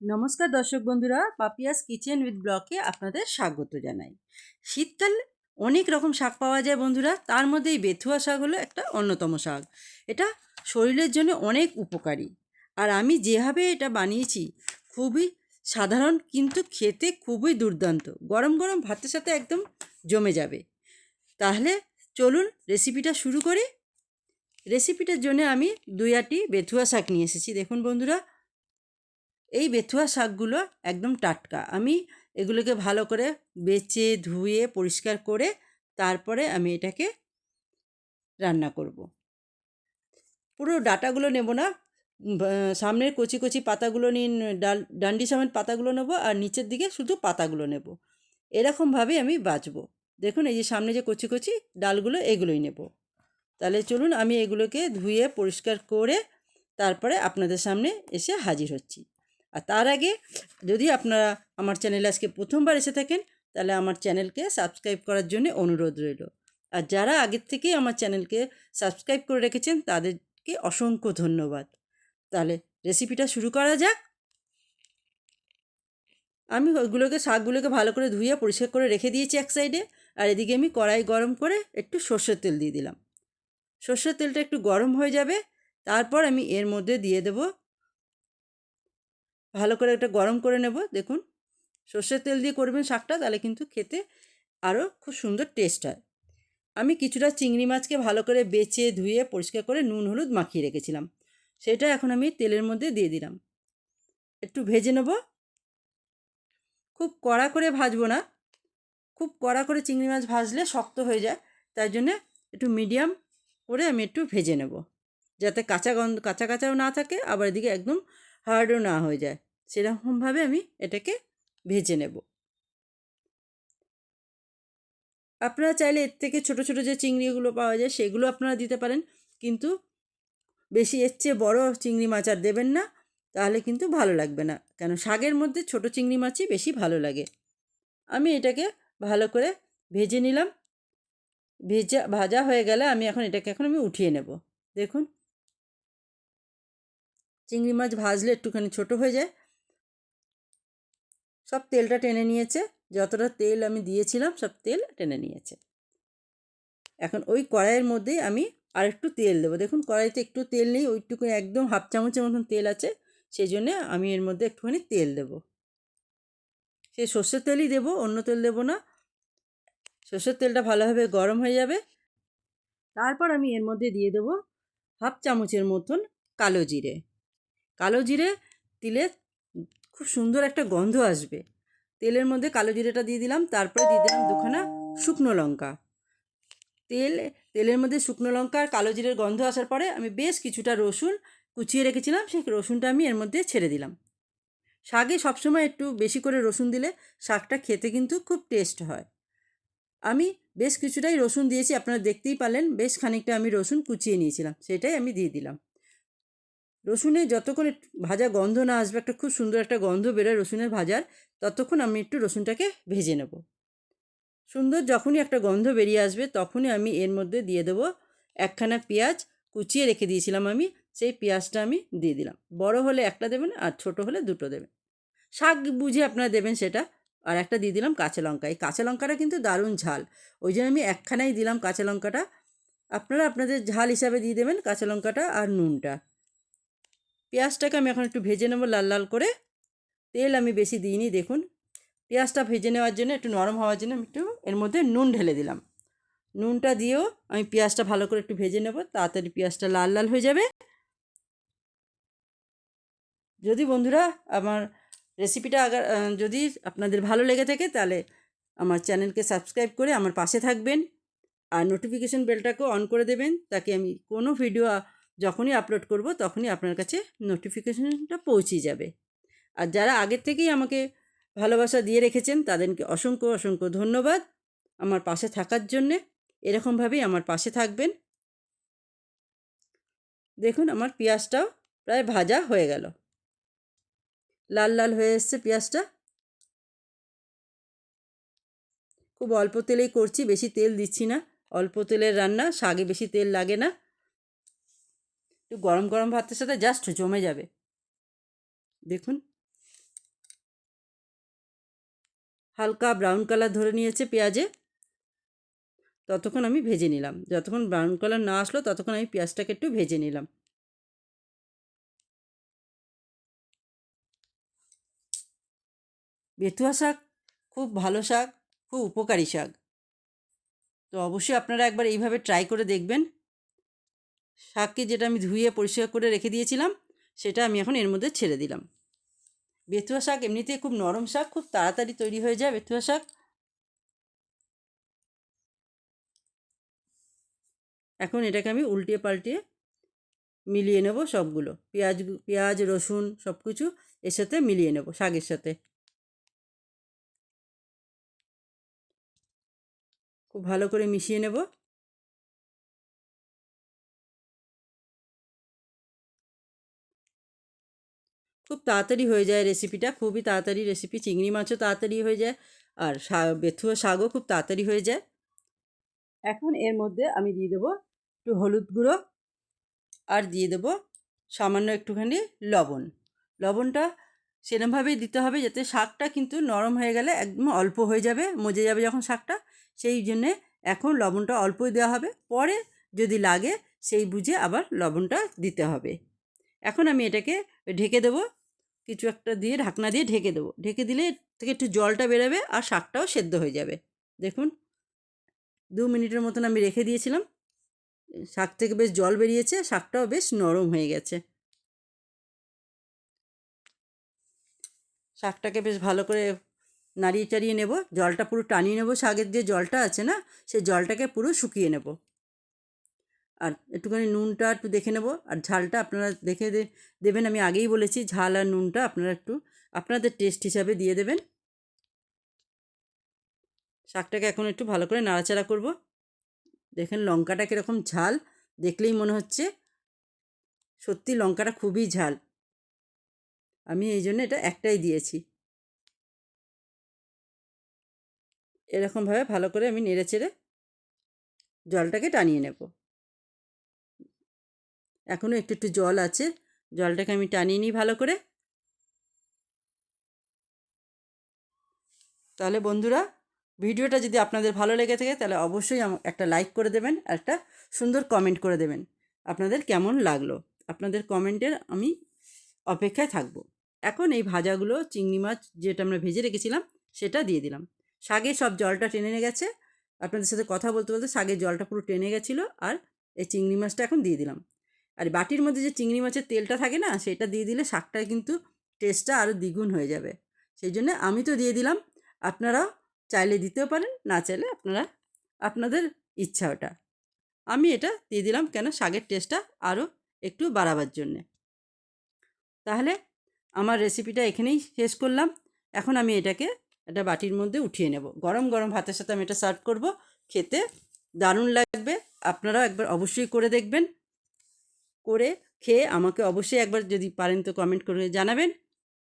নমস্কার দর্শক বন্ধুরা, পাপিয়াস কিচেন উইথ ব্লকে আপনাদের স্বাগত জানাই। শীতকাল অনেক রকম শাক পাওয়া যায় বন্ধুরা, তার মধ্যে এই বেথুয়া শাক হলো একটা অন্যতম শাক। এটা শরীরের জন্য অনেক উপকারী। আর আমি যেভাবে এটা বানিয়েছি, খুবই সাধারণ কিন্তু খেতে খুবই দুর্দান্ত। গরম গরম ভাতের সাথে একদম জমে যাবে। তাহলে চলুন রেসিপিটা শুরু করি। রেসিপিটার জন্য আমি দুই আটি বেথুয়া শাক নিয়ে এসেছি। দেখুন বন্ধুরা এই বেথুয়া শাকগুলো একদম টাটকা। আমি এগুলোকে ভালো করে বেচে, ধুয়ে, পরিষ্কার করে তারপরে আমি এটাকে রান্না করব। পুরো ডাটাগুলো নেব না সামনের কচি কচি পাতাগুলো নিন, ডাল, ডান্ডি সমেত পাতাগুলো নেব আর নিচের দিকে শুধু পাতাগুলো নেব। এরকমভাবে আমি বাছবো দেখুন এই যে সামনে যে কচি কচি ডালগুলো এগুলোই নেব। তাহলে চলুন আমি এগুলোকে ধুয়ে, পরিষ্কার করে তারপরে আপনাদের সামনে এসে হাজির হচ্ছি। আর তার আগে যদি আপনারা আমার চ্যানেলে আজকে প্রথমবার এসে থাকেন, তাহলে আমার চ্যানেলকে সাবস্ক্রাইব করার জন্য অনুরোধ রইল। আর যারা আগের থেকেই আমার চ্যানেলকে সাবস্ক্রাইব করে রেখেছেন, তাদেরকে অসংখ্য ধন্যবাদ। তাহলে রেসিপিটা শুরু করা যাক। আমি ওইগুলোকে, শাকগুলোকে ভালো করে ধুয়ে পরিষ্কার করে রেখে দিয়েছি এক সাইডে, আর এদিকে আমি কড়াই গরম করে একটু সর্ষের তেল দিয়ে দিলাম। সর্ষের তেলটা একটু গরম হয়ে যাবে, তারপর আমি এর মধ্যে দিয়ে দেব ভালো করে একটা গরম করে নেব, দেখুন। সর্ষের তেল দিয়ে করবেন শাকটা, তাহলে কিন্তু খেতে আরও খুব সুন্দর টেস্ট হয়। আমি কিছুটা চিংড়ি মাছকে ভালো করে বেছে, ধুয়ে, পরিষ্কার করে নুন, হলুদ মাখিয়ে রেখেছিলাম। সেটা এখন আমি তেলের মধ্যে দিয়ে দিলাম। একটু ভেজে নেব। খুব কড়া করে ভাজবো না। খুব কড়া করে চিংড়ি মাছ ভাজলে শক্ত হয়ে যায়। তাই জন্যে একটু মিডিয়াম করে আমি একটু ভেজে নেব। যাতে কাঁচা গন্ধ, কাঁচা কাঁচাও না থাকে, আবার এদিকে একদম হার্ডও না হয়ে যায়। সেরকমভাবে আমি এটাকে ভেজে নেব। আপনারা চাইলে এর থেকে ছোট ছোট যে চিংড়িগুলো পাওয়া যায় সেগুলো আপনারা দিতে পারেন। কিন্তু বেশি এর চেয়ে বড় চিংড়ি মাছ আর দেবেন না, তাহলে কিন্তু ভালো লাগবে না। কেন শাকের মধ্যে ছোট চিংড়ি মাছই বেশি ভালো লাগে। আমি এটাকে ভালো করে ভেজে নিলাম। ভেজা, ভাজা হয়ে গেলে আমি এখন এটাকে এখন আমি উঠিয়ে নেব। দেখুন। চিংড়ি মাছ ভাজলে একটুখানি ছোট হয়ে যায়। সব তেলটা টেনে নিয়েছে। যতটা তেল আমি দিয়েছিলাম, সব তেল টেনে নিয়েছে। এখন ওই কড়াইয়ের মধ্যেই আমি আর একটু তেল দেবো। দেখুন, কড়াইতে একটু তেল নেই, ওইটুকু একদম হাফ চামচের মতন তেল আছে। সেই জন্যে আমি এর মধ্যে একটুখানি তেল দেবো। সে সর্ষের তেলই দেবো, অন্য তেল দেবো না। সর্ষের তেলটা ভালোভাবে গরম হয়ে যাবে। তারপর আমি এর মধ্যে দিয়ে দেবো হাফ চামচের মতন কালো জিরে। কালো জিরে দিলে খুব সুন্দর একটা গন্ধ আসবে। তেলের মধ্যে কালো জিরেটা দিয়ে দিলাম, তারপরে দিয়ে দিলাম দুখানা শুকনো লঙ্কা। তেল, তেলের মধ্যে শুকনো লঙ্কা আর কালো জিরের গন্ধ আসার পরে আমি বেশ কিছুটা রসুন কুচিয়ে রেখেছিলাম, সেই রসুনটা আমি এর মধ্যে ছেড়ে দিলাম। শাকে সবসময় একটু বেশি করে রসুন দিলে শাকটা খেতে কিন্তু খুব টেস্ট হয়। আমি বেশ কিছুটাই রসুন দিয়েছি, আপনারা দেখতেই পারলেন, বেশ খানিকটা আমি রসুন কুচিয়ে নিয়েছিলাম, সেটাই আমি দিয়ে দিলাম। রসুনে যতক্ষণ ভাজা গন্ধ না আসবে, একটা খুব সুন্দর একটা গন্ধ বেরোয় রসুনের ভাজার, ততক্ষণ আমি একটু রসুনটাকে ভেজে নেব। সুন্দর যখনই একটা গন্ধ বেরিয়ে আসবে, তখনই আমি এর মধ্যে দিয়ে দেবো একখানা পেঁয়াজ কুচিয়ে রেখে দিয়েছিলাম আমি, সেই পেঁয়াজটা আমি দিয়ে দিলাম। বড় হলে একটা দেবেন আর ছোট হলে দুটো দেবেন। শাক বুঝে আপনারা দেবেন সেটা। আর একটা দিয়ে দিলাম কাঁচা লঙ্কা। এই কাঁচা লঙ্কাটা কিন্তু দারুণ ঝাল। ওই জন্য আমি একখানাই দিলাম কাঁচা লঙ্কাটা। আপনারা আপনাদের ঝাল হিসাবে দিয়ে দেবেন কাঁচা লঙ্কাটা আর নুনটা। পেঁয়াজটাকে আমি এখন একটু ভেজে নেব লাল লাল করে। তেল আমি বেশি দিইনি, দেখুন। পেঁয়াজটা ভেজে নেওয়ার জন্য, একটু নরম হওয়ার জন্য আমি একটু এর মধ্যে নুন ঢেলে দিলাম। নুনটা দিয়েও আমি পেঁয়াজটা ভালো করে একটু ভেজে নেব, তাড়াতাড়ি পেঁয়াজটা লাল লাল হয়ে যাবে। যদি বন্ধুরা আমার রেসিপিটা আগার যদি আপনাদের ভালো লেগে থাকে, তাহলে আমার চ্যানেলকে সাবস্ক্রাইব করে আমার পাশে থাকবেন। আর নোটিফিকেশন বেলটাকেও অন করে দেবেন, তাকে আমি কোনো ভিডিও যখনই আপলোড করব, তখনই আপনার কাছে নোটিফিকেশনটা পৌঁছে যাবে। আর যারা আগের থেকেই আমাকে ভালোবাসা দিয়ে রেখেছেন, তাদেরকে অসংখ্য অসংখ্য ধন্যবাদ। আমার পাশে থাকার জন্যে, এরকমভাবেই আমার পাশে থাকবেন। দেখুন, আমার পেঁয়াজটাও প্রায় ভাজা হয়ে গেল। লাল লাল হয়ে এসছে পেঁয়াজটা। খুব অল্প তেলেই করছি, বেশি তেল দিচ্ছি না। অল্প তেলের রান্না, শাগে বেশি তেল লাগে না। একটু গরম গরম ভাতের সাথে জাস্ট জমে যাবে। দেখুন। হালকা ব্রাউন কালার ধরে নিয়েছে পেঁয়াজে। ততক্ষণ আমি ভেজে নিলাম। যতক্ষণ ব্রাউন কালার না আসলো, ততক্ষণ আমি পেঁয়াজটাকে একটু ভেজে নিলাম। বেথুয়া শাক, খুব ভালো শাক, খুব উপকারী শাক। তো অবশ্যই আপনারা একবার এইভাবে ট্রাই করে দেখবেন। শাককে যেটা আমি ধুয়ে পরিষ্কার করে রেখে দিয়েছিলাম, সেটা আমি এখন এর মধ্যে ছেড়ে দিলাম। বেথুয়া শাক এমনিতে খুব নরম শাক, খুব তাড়াতাড়ি তৈরি হয়ে যায় বেথুয়া শাক। এখন এটাকে আমি উল্টিয়ে পাল্টিয়ে মিলিয়ে নেব সবগুলো। পেঁয়াজ পেঁয়াজ, রসুন সব কিছু এর সাথে মিলিয়ে নেব শাকের সাথে। খুব ভালো করে মিশিয়ে নেব। খুব তাড়াতাড়ি হয়ে যায় রেসিপিটা খুবই তাড়াতাড়ি রেসিপি চিংড়ি মাছও তাড়াতাড়ি হয়ে যায়, আর বেথুয়া শাকও খুব তাড়াতাড়ি হয়ে যায়। এখন এর মধ্যে আমি দিয়ে দেবো একটু হলুদ গুঁড়ো আর দিয়ে দেবো সামান্য একটুখানি লবণ। লবণটা সেরমভাবেই দিতে হবে যাতে শাকটা কিন্তু নরম হয়ে গেলে একদম অল্প হয়ে যাবে, মজে যাবে যখন শাকটা, সেই জন্যে এখন লবণটা অল্পই দেওয়া হবে। পরে যদি লাগে সেই বুঝে আবার লবণটা দিতে হবে। এখন আমি এটাকে ঢেকে দেবো কিছু একটা দিয়ে ঢাকনা দিয়ে ঢেকে দেবো। ঢেকে দিলে থেকে একটু জলটা বেরোবে আর শাকটাও সেদ্ধ হয়ে যাবে। দেখুন, দু মিনিটের মতন আমি রেখে দিয়েছিলাম। শাক থেকে বেশ জল বেরিয়েছে, শাকটাও বেশ নরম হয়ে গেছে। শাকটাকে বেশ ভালো করে নাড়িয়ে চাড়িয়ে নেব। জলটা পুরো টানিয়ে নেব, শাকের যে জলটা আছে না সেই জলটাকে পুরো শুকিয়ে নেব। আর একটুখানি নুনটা একটু দেখে নেব। আর ঝালটা আপনারা দেখে দেবেন। আমি আগেই বলেছি, ঝাল আর নুনটা আপনারা একটু আপনাদের টেস্ট হিসাবে দিয়ে দেবেন। শাকটাকে এখন একটু ভালো করে নাড়াচাড়া করব। দেখেন লঙ্কাটা কীরকম ঝাল, দেখলেই মনে হচ্ছে সত্যি লঙ্কাটা খুবই ঝাল। আমি এই জন্য এটা একটাই দিয়েছি। এরকমভাবে ভালো করে আমি নেড়ে চেড়ে জলটাকে টানিয়ে নেব। এখনও একটু একটু জল আছে। জলটাকে আমি টানিয়ে নিই ভালো করে। তাহলে বন্ধুরা, ভিডিওটা যদি আপনাদের ভালো লেগে থাকে, তাহলে অবশ্যই একটা লাইক করে দেবেন আর একটা সুন্দর কমেন্ট করে দেবেন। আপনাদের কেমন লাগল? আপনাদের কমেন্টের আমি অপেক্ষায় থাকব। এখন এই ভাজাগুলো, চিংড়ি মাছ যেটা আমরা ভেজে রেখেছিলাম, সেটা দিয়ে দিলাম। শাগে সব জলটা টেনে নিয়ে গেছে। আপনাদের সাথে কথা বলতে বলতে শাগের জলটা পুরো টেনে গেছিল আর এই চিংড়ি মাছটা এখন দিয়ে দিলাম। আর বাটির মধ্যে যে চিংড়ি মাছের তেলটা থাকে না, সেটা দিয়ে দিলে শাকটা কিন্তু টেস্টটা আরও দ্বিগুণ হয়ে যাবে। সেই জন্য আমি তো দিয়ে দিলাম। আপনারাও চাইলে দিতেও পারেন, না চাইলে আপনারা, আপনাদের ইচ্ছা ওটা। আমি এটা দিয়ে দিলাম কেন শাকের টেস্টটা আরও একটু বাড়াবার জন্যে। তাহলে আমার রেসিপিটা এখানেই শেষ করলাম। এখন আমি এটাকে একটা বাটির মধ্যে উঠিয়ে নেব। গরম গরম ভাতের সাথে আমি এটা সার্ভ করব। খেতে দারুণ লাগবে। আপনারাও একবার অবশ্যই করে দেখবেন। করে খেয়ে আমাকে অবশ্যই একবার যদি পারেন তো কমেন্ট করে জানাবেন।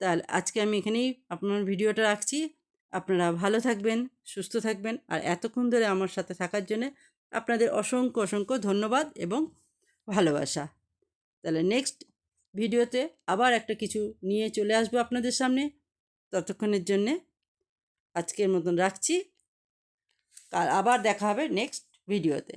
তাহলে আজকে আমি এখানেই আপনার ভিডিওটা রাখছি। আপনারা ভালো থাকবেন, সুস্থ থাকবেন আর এতক্ষণ ধরে আমার সাথে থাকার জন্যে আপনাদের অসংখ্য অসংখ্য ধন্যবাদ এবং ভালোবাসা। তাহলে নেক্সট ভিডিওতে আবার একটা কিছু নিয়ে চলে আসব আপনাদের সামনে। ততক্ষণের জন্যে আজকের মতন রাখছি। কাল আবার দেখা হবে নেক্সট ভিডিওতে।